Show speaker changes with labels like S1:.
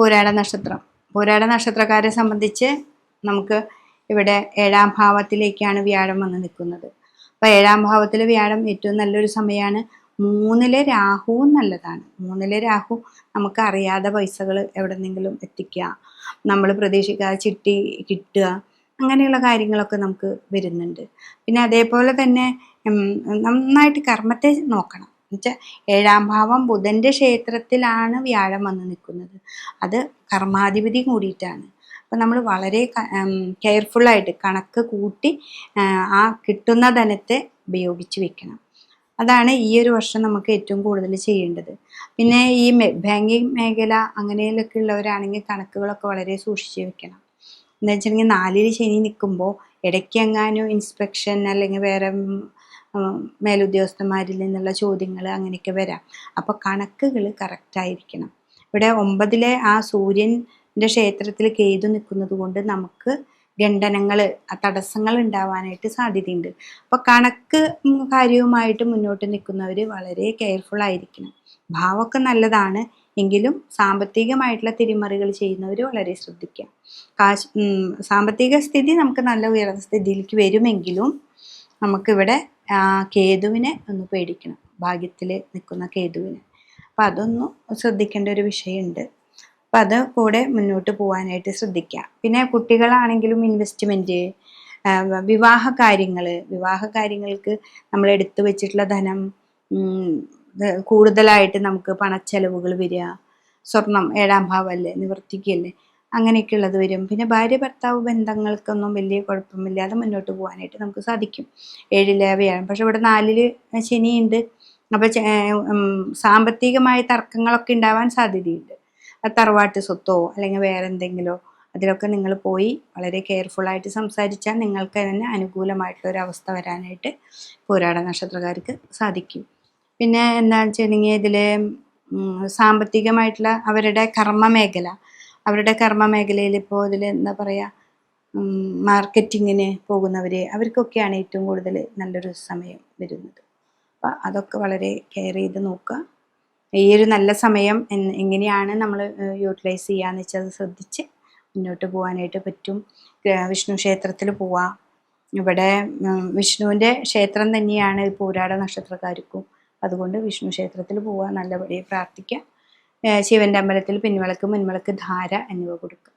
S1: പൂരാട നക്ഷത്രം. പൂരാട നക്ഷത്രക്കാരെ സംബന്ധിച്ച് നമുക്ക് ഇവിടെ ഏഴാം ഭാവത്തിലേക്കാണ് വ്യാഴം വന്ന് നിൽക്കുന്നത്. അപ്പൊ ഏഴാം ഭാവത്തിൽ വ്യാഴം ഏറ്റവും നല്ലൊരു സമയമാണ് മൂന്നിലെ രാഹുവും നല്ലതാണ്. മൂന്നിലെ രാഹു നമുക്ക് അറിയാതെ പൈസകൾ എവിടെന്നെങ്കിലും എത്തിക്കുക നമ്മൾ പ്രതീക്ഷിക്കാതെ ചിട്ടി കിട്ടുക അങ്ങനെയുള്ള കാര്യങ്ങളൊക്കെ നമുക്ക് വരുന്നുണ്ട്. പിന്നെ അതേപോലെ തന്നെ നന്നായിട്ട് കർമ്മത്തെ നോക്കണം. എന്നുവെച്ചാൽ ഏഴാം ഭാവം ബുധന്റെ ക്ഷേത്രത്തിലാണ് വ്യാഴം വന്ന് നിൽക്കുന്നത്. അത് കർമാധിപതി കൂടിയിട്ടാണ്. അപ്പം നമ്മൾ വളരെ കെയർഫുള്ളായിട്ട് കണക്ക് കൂട്ടി ആ, കിട്ടുന്ന ധനത്തെ ഉപയോഗിച്ച് വെക്കണം. അതാണ് ഈ ഒരു വർഷം നമുക്ക് ഏറ്റവും കൂടുതൽ ചെയ്യേണ്ടത്. പിന്നെ ഈ ബാങ്കിങ് മേഖല അങ്ങനെയൊക്കെ ഉള്ളവരാണെങ്കിൽ കണക്കുകളൊക്കെ വളരെ സൂക്ഷിച്ച് വെക്കണം. എന്താ വെച്ചിട്ടുണ്ടെങ്കിൽ നാലിൽ ശനി നിൽക്കുമ്പോൾ ഇടയ്ക്കെങ്ങാനും ഇൻസ്പെക്ഷൻ അല്ലെങ്കിൽ വേറെ മേലുദ്യോഗസ്ഥന്മാരിൽ നിന്നുള്ള ചോദ്യങ്ങൾ അങ്ങനെയൊക്കെ വരാം. അപ്പോൾ കണക്കുകൾ കറക്റ്റായിരിക്കണം ഇവിടെ ഒമ്പതിലെ ആ സൂര്യന്റെ ക്ഷേത്രത്തിൽ കേതു നിൽക്കുന്നത് കൊണ്ട് നമുക്ക് ഖണ്ഡനങ്ങൾ തടസ്സങ്ങൾ ഉണ്ടാവാനായിട്ട് സാധ്യതയുണ്ട്. അപ്പോൾ കണക്ക് കാര്യവുമായിട്ട് മുന്നോട്ട് നിൽക്കുന്നവർ വളരെ കെയർഫുൾ ആയിരിക്കണം. ഭാവമൊക്കെ നല്ലതാണ് എങ്കിലും സാമ്പത്തികമായിട്ടുള്ള തിരിമറികൾ ചെയ്യുന്നവർ വളരെ ശ്രദ്ധിക്കുക കാശ് സാമ്പത്തിക സ്ഥിതി നമുക്ക് നല്ല ഉയർന്ന സ്ഥിതിയിലേക്ക് വരുമെങ്കിലും നമുക്കിവിടെ കേതുവിനെ ഒന്ന് പേടിക്കണം. ഭാഗ്യത്തിൽ നിൽക്കുന്ന കേതുവിനെ. അപ്പം അതൊന്നും ശ്രദ്ധിക്കേണ്ട ഒരു വിഷയമുണ്ട്. അപ്പം അത് കൂടെ മുന്നോട്ട് പോകാനായിട്ട് ശ്രദ്ധിക്കുക പിന്നെ കുട്ടികളാണെങ്കിലും ഇൻവെസ്റ്റ്മെന്റ് വിവാഹ കാര്യങ്ങൾ വിവാഹ കാര്യങ്ങൾക്ക് നമ്മൾ എടുത്തു വെച്ചിട്ടുള്ള ധനം കൂടുതലായിട്ട് നമുക്ക് പണച്ചെലവുകൾ വരിക. സ്വർണം ഏഴാം ഭാവമല്ലേ നിവർത്തിക്കല്ലേ? അങ്ങനെയൊക്കെ ഉള്ളത് വരും. പിന്നെ ഭാര്യ ഭർത്താവ് ബന്ധങ്ങൾക്കൊന്നും വലിയ കുഴപ്പമില്ലാതെ മുന്നോട്ട് പോകാനായിട്ട് നമുക്ക് സാധിക്കും. ഏഴിലേവയാണ് പക്ഷെ ഇവിടെ നാലിൽ ശനിയുണ്ട്. അപ്പോൾ സാമ്പത്തികമായ തർക്കങ്ങളൊക്കെ ഉണ്ടാവാൻ സാധ്യതയുണ്ട്. തറവാട്ട് സ്വത്തോ അല്ലെങ്കിൽ വേറെ എന്തെങ്കിലോ അതിലൊക്കെ നിങ്ങൾ പോയി വളരെ കെയർഫുൾ ആയിട്ട് സംസാരിച്ചാൽ നിങ്ങൾക്ക് തന്നെ അനുകൂലമായിട്ടുള്ള അവസ്ഥ വരാനായിട്ട് പോരാട നക്ഷത്രക്കാർക്ക് സാധിക്കും. പിന്നെ എന്താണെന്ന് വെച്ചിട്ടുണ്ടെങ്കിൽ ഇതിൽ സാമ്പത്തികമായിട്ടുള്ള അവരുടെ കർമ്മ മേഖല അവരുടെ കർമ്മ മേഖലയിൽ ഇപ്പോൾ ഇതിൽ എന്താ പറയുക മാർക്കറ്റിങ്ങിന് പോകുന്നവർ അവർക്കൊക്കെയാണ് ഏറ്റവും കൂടുതൽ നല്ലൊരു സമയം വരുന്നത്. അപ്പം അതൊക്കെ വളരെ കെയർ ചെയ്ത് നോക്കുക ഈ ഒരു നല്ല സമയം എങ്ങനെയാണ് നമ്മൾ യൂട്ടിലൈസ് ചെയ്യാന്ന് വെച്ചാൽ ശ്രദ്ധിച്ച് മുന്നോട്ട് പോകാനായിട്ട് പറ്റും. വിഷ്ണു ക്ഷേത്രത്തിൽ പോവാം. ഇവിടെ വിഷ്ണുവിന്റെ ക്ഷേത്രം തന്നെയാണ് പൂരാട നക്ഷത്രക്കാർക്കും. അതുകൊണ്ട് വിഷ്ണു ക്ഷേത്രത്തിൽ പോവുക നല്ലപടി പ്രാർത്ഥിക്കുക ശിവന്റെ അമ്പലത്തിൽ പിൻവിളക്ക് മുൻവിളക്ക് ധാര എന്നിവ കൊടുക്കുക